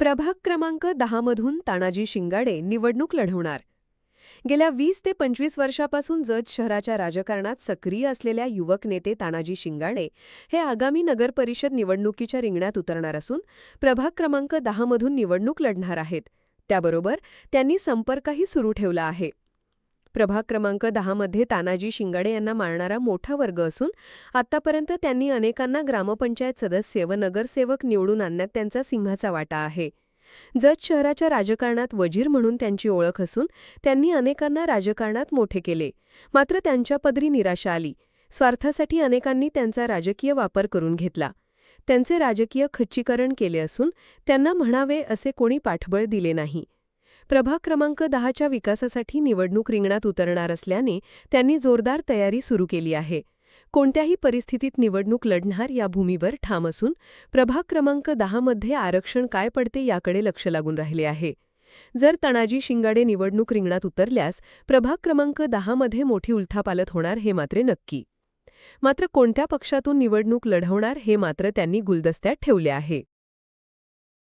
प्रभाग क्रमांक दहामधून तानाजी शिंगाडे निवडणूक लढवणार. गेल्या वीस ते पंचवीस वर्षापासून जत शहराच्या राजकारणात सक्रिय असलेल्या युवक नेते तानाजी शिंगाडे हे आगामी नगरपरिषद निवडणुकीच्या रिंगणात उतरणार असून प्रभाग क्रमांक दहामधून निवडणूक लढणार आहेत. त्याबरोबर त्यांनी संपर्कही सुरू ठेवला आहे. प्रभाग क्रमांक दहामध्ये तानाजी शिंगाडे यांना मारणारा मोठा वर्ग असून आतापर्यंत त्यांनी अनेकांना ग्रामपंचायत सदस्य व नगरसेवक निवडून आणण्यात त्यांचा सिंहाचा वाटा आहे. जत शहराच्या राजकारणात वजीर म्हणून त्यांची ओळख असून त्यांनी अनेकांना राजकारणात मोठे केले. मात्र त्यांच्या पदरी निराशा आली. स्वार्थासाठी अनेकांनी त्यांचा राजकीय वापर करून घेतला. त्यांचे राजकीय खच्चीकरण केले असून त्यांना म्हणावे असे कोणी पाठबळ दिले नाही. प्रभाग क्रमांक दहाच्या विकासासाठी निवडणूक रिंगणात उतरणार असल्याने त्यांनी जोरदार तयारी सुरू केली आहे. कोणत्याही परिस्थितीत निवडणूक लढणार या भूमीवर ठाम असून प्रभाग क्रमांक दहामध्ये आरक्षण काय पडते याकडे लक्ष लागून राहिले आहे. जर तणाजी शिंगाडे निवडणूक रिंगणात उतरल्यास प्रभाग क्रमांक दहामध्ये मोठी उलथापालत होणार हे मात्र नक्की. मात्र कोणत्या पक्षातून निवडणूक लढवणार हे मात्र त्यांनी गुलदस्त्यात ठेवले आहे.